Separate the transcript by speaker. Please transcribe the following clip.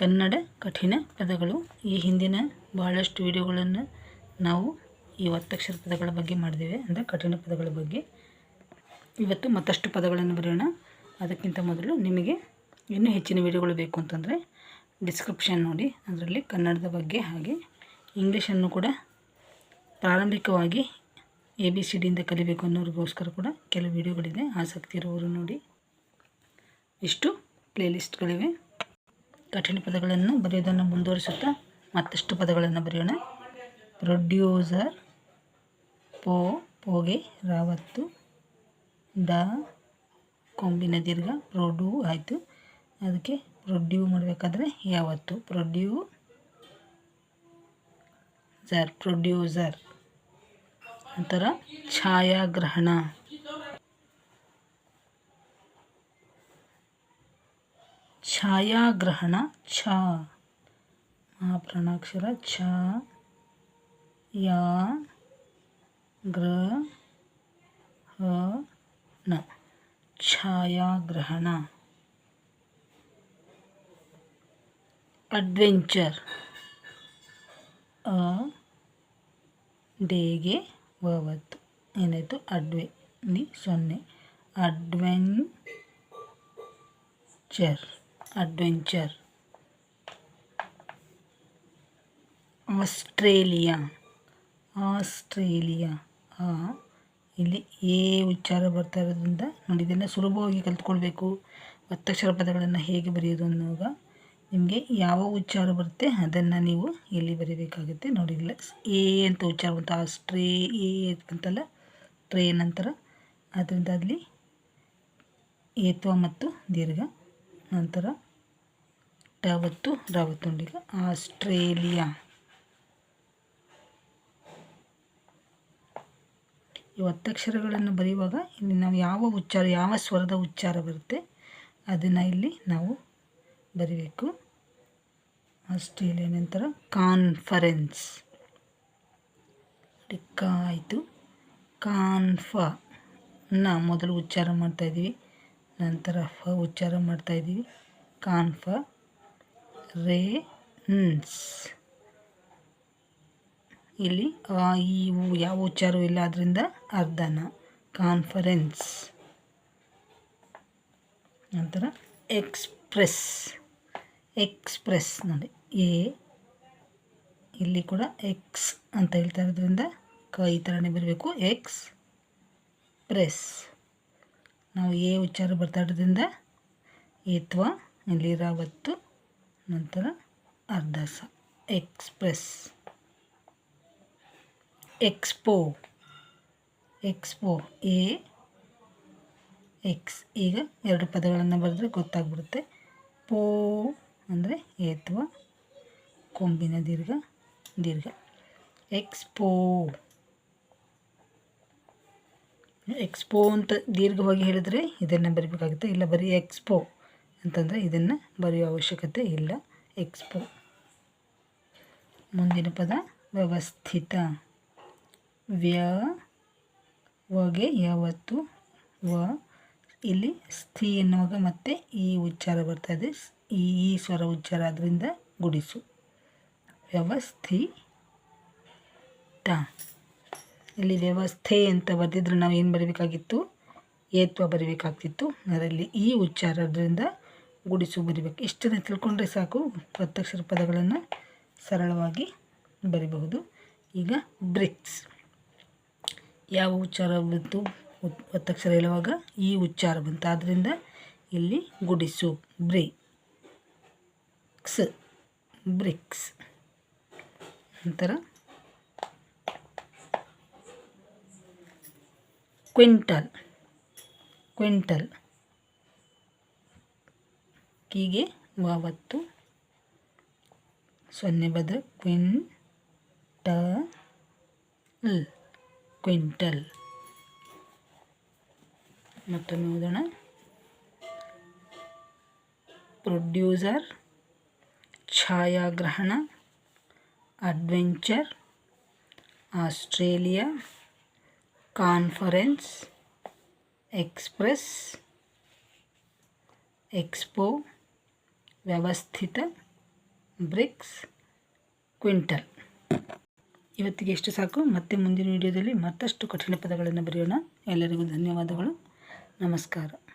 Speaker 1: ಕನ್ನಡ ಕಠಿಣ ಪದಗಳು. ಈ ಹಿಂದಿನ ಬಹಳಷ್ಟು ವಿಡಿಯೋಗಳನ್ನು ನಾವು ಈ ಒತ್ತಕ್ಷರ ಪದಗಳ ಬಗ್ಗೆ ಮಾಡಿದ್ದೇವೆ. ಅಂದರೆ ಕಠಿಣ ಪದಗಳ ಬಗ್ಗೆ. ಇವತ್ತು ಮತ್ತಷ್ಟು ಪದಗಳನ್ನು ಬರೆಯೋಣ. ಅದಕ್ಕಿಂತ ಮೊದಲು ನಿಮಗೆ ಇನ್ನೂ ಹೆಚ್ಚಿನ ವಿಡಿಯೋಗಳು ಬೇಕು ಅಂತಂದರೆ ಡಿಸ್ಕ್ರಿಪ್ಷನ್ ನೋಡಿ. ಅದರಲ್ಲಿ ಕನ್ನಡದ ಬಗ್ಗೆ ಹಾಗೆ ಇಂಗ್ಲೀಷನ್ನು ಕೂಡ ಪ್ರಾರಂಭಿಕವಾಗಿ ಎ ಬಿ ಸಿ ಡಿಯಿಂದ ಕಲಿಬೇಕು ಅನ್ನೋರಿಗೋಸ್ಕರ ಕೂಡ ಕೆಲವು ವಿಡಿಯೋಗಳಿದೆ. ಆಸಕ್ತಿ ಇರುವವರು ನೋಡಿ. ಇಷ್ಟು ಪ್ಲೇಲಿಸ್ಟ್ಗಳಿವೆ ಕಠಿಣ ಪದಗಳನ್ನು ಬರೆಯೋದನ್ನು ಮುಂದುವರಿಸುತ್ತಾ ಮತ್ತಷ್ಟು ಪದಗಳನ್ನು ಬರೆಯೋಣ. ಪ್ರೊಡ್ಯೂಸರ್ ಪೋ, ಪೋಗೆ ರಾವತ್ತು, ಡ, ಕೊಂಬಿನ ದೀರ್ಘ, ಪ್ರೊಡ್ಯೂ ಆಯಿತು. ಅದಕ್ಕೆ ಪ್ರೊಡ್ಯೂ ಮಾಡಬೇಕಾದ್ರೆ ಯಾವತ್ತು? Producer producer. ನಂತರ ಛಾಯಾಗ್ರಹಣ. ಛಾಯಾಗ್ರಹಣ ಛ ಮಹಾಪ್ರಾಣಾಕ್ಷರ ಛ ಯಾ ಗ್ರ ಹ ನ ಛಾಯಾಗ್ರಹಣ ಅಡ್ವೆಂಚರ್ ಅ ಡೇಗೆ ಒವತ್ತು ಏನಾಯಿತು ಅಡ್ವೆ ನಿ ಸೊನ್ನೆ ಅಡ್ವೆಂಚರ್ ಅಡ್ವೆಂಚರ್. ಆಸ್ಟ್ರೇಲಿಯಾ. ಆಸ್ಟ್ರೇಲಿಯಾ. ಆ, ಇಲ್ಲಿ ಏ ಉಚ್ಚಾರ ಬರ್ತಾ ಇರೋದ್ರಿಂದ ನೋಡಿ ಇದನ್ನು ಸುಲಭವಾಗಿ ಕಲ್ತ್ಕೊಳ್ಬೇಕು. ಒತ್ತಕ್ಷರ ಪದಗಳನ್ನು ಹೇಗೆ ಬರೆಯೋದು ಅನ್ನುವಾಗ ನಿಮಗೆ ಯಾವ ಉಚ್ಚಾರ ಬರುತ್ತೆ ಅದನ್ನು ನೀವು ಇಲ್ಲಿ ಬರೀಬೇಕಾಗುತ್ತೆ. ನೋಡಿ ಇಲ್ಲ ಎ ಅಂತ ಉಚ್ಚಾರ ಬಂತು. ಆಸ್ಟ್ರೇ, ಎ ಅಂತಲ್ಲ, ಟ್ರೇ ನಂತರ. ಅದರಿಂದ ಅಲ್ಲಿ ಏತ್ವ ಮತ್ತು ದೀರ್ಘ. ನಂತರ ಟವತ್ತು ರಾವತ್ತು ನೋಡಿ ಈಗ ಆಸ್ಟ್ರೇಲಿಯಾ. ಈ ಒತ್ತಕ್ಷರಗಳನ್ನು ಬರೆಯುವಾಗ ಇಲ್ಲಿ ನಾವು ಯಾವ ಉಚ್ಚಾರ, ಯಾವ ಸ್ವರದ ಉಚ್ಚಾರ ಬರುತ್ತೆ ಅದನ್ನು ಇಲ್ಲಿ ನಾವು ಬರೀಬೇಕು. ಆಸ್ಟ್ರೇಲಿಯಾ ನಂತರ ಕಾನ್ಫರೆನ್ಸ್. ಕ ಆಯಿತು. ಕಾನ್ಫ ನ ಮೊದಲು ಉಚ್ಚಾರ ಮಾಡ್ತಾಯಿದ್ದೀವಿ ನಂತರ ಫ ಉಚ್ಚಾರ ಮಾಡ್ತಾಯಿದ್ದೀವಿ ಕಾನ್ಫ ರೇನ್ಸ್ ಇಲ್ಲಿ ಆ, ಈ ಯಾವ ಉಚ್ಚಾರವೂ ಇಲ್ಲ. ಅದರಿಂದ ಅರ್ಧನ. ಕಾನ್ಫರೆನ್ಸ್. ನಂತರ ಎಕ್ಸ್ಪ್ರೆಸ್. ಎಕ್ಸ್ಪ್ರೆಸ್ ನೋಡಿ. ಎ, ಇಲ್ಲಿ ಕೂಡ ಎಕ್ಸ್ ಅಂತ ಹೇಳ್ತಾ ಇರೋದ್ರಿಂದ ಕ ಈ ಥರನೇ ಬರಬೇಕು. ಎಕ್ಸ್ ಪ್ರೆಸ್ ನಾವು ಎ ಉಚ್ಚಾರ ಬರ್ತಾಡೋದ್ರಿಂದ ಏತ್ವ ಇಲ್ಲಿ ರಾವತ್ತು ನಂತರ ಅರ್ಧ ಸ. Express. Expo. Expo. A. X. ಈಗ ಎರಡು ಪದಗಳನ್ನು ಬರೆದ್ರೆ ಗೊತ್ತಾಗ್ಬಿಡುತ್ತೆ. ಪೋ ಅಂದರೆ ಏತ್ವ ಕೊಂಬಿನ ದೀರ್ಘ ದೀರ್ಘ. ಎಕ್ಸ್ಪೋ. ಎಕ್ಸ್ಪೋ ಅಂತ ದೀರ್ಘವಾಗಿ ಹೇಳಿದರೆ ಇದನ್ನು ಬರಿಬೇಕಾಗುತ್ತೆ. ಇಲ್ಲ ಬರೀ ಎಕ್ಸ್ಪೋ ಅಂತಂದರೆ ಇದನ್ನು ಬರೆಯೋ ಅವಶ್ಯಕತೆ ಇಲ್ಲ. ಎಕ್ಸ್ಪೋ ಮುಂದಿನ ಪದ, ವ್ಯವಸ್ಥಿತ. ವ್ಯ ವಗೆ ಯಾವತ್ತು ವ, ಇಲ್ಲಿ ಸ್ಥಿ ಎನ್ನುವಾಗ ಮತ್ತೆ ಈ ಉಚ್ಚಾರ ಬರ್ತಾ ಇದೆ. ಈ ಈ ಸ್ವರ ಉಚ್ಚಾರ ಆದ್ದರಿಂದ ಗುಡಿಸು. ವ್ಯವಸ್ಥಿತ. ಇಲ್ಲಿ ವ್ಯವಸ್ಥೆ ಅಂತ ಬರೆದಿದ್ರೆ ನಾವು ಏನು ಬರೀಬೇಕಾಗಿತ್ತು? ಏತ್ವ ಬರೀಬೇಕಾಗ್ತಿತ್ತು. ಅದರಲ್ಲಿ ಈ ಉಚ್ಚಾರದಿಂದ ಗುಡಿಸು ಬರಿಬೇಕು. ಇಷ್ಟನ್ನು ತಿಳ್ಕೊಂಡ್ರೆ ಸಾಕು. ಒತ್ತಕ್ಷರ ಪದಗಳನ್ನು ಸರಳವಾಗಿ ಬರಿಬಹುದು. ಈಗ ಬ್ರಿಕ್ಸ್. ಯಾವ ಉಚ್ಚಾರ ಬಂತು? ಒತ್ತಕ್ಷರ ಹೇಳುವಾಗ ಈ ಉಚ್ಚಾರ ಬಂತು. ಆದ್ದರಿಂದ ಇಲ್ಲಿ ಗುಡಿಸು ಬ್ರಿಕ್ಸ್ ಬ್ರಿಕ್ಸ್. ನಂತರ ಕ್ವಿಂಟಲ್ ಕ್ವಿಂಟಲ್. ಕಿಗೆ ವಾವತ್ತು ಸೊನ್ನೆ ಬದ ಕ್ವಿನ್ ಟ ಕ್ವಿಂಟಲ್. ಮತ್ತೊಮ್ಮೆ ಓದೋಣ. ಪ್ರೊಡ್ಯೂಸರ್, ಛಾಯಾಗ್ರಹಣ, adventure, Australia. Conference, express, expo, ವ್ಯವಸ್ಥಿತ, ಬ್ರಿಕ್ಸ್, ಕ್ವಿಂಟಲ್. ಇವತ್ತಿಗೆ ಎಷ್ಟು ಸಾಕು. ಮತ್ತೆ ಮುಂದಿನ ವಿಡಿಯೋದಲ್ಲಿ ಮತ್ತಷ್ಟು ಕಠಿಣ ಪದಗಳನ್ನು ಬರೆಯೋಣ. ಎಲ್ಲರಿಗೂ ಧನ್ಯವಾದಗಳು. ನಮಸ್ಕಾರ.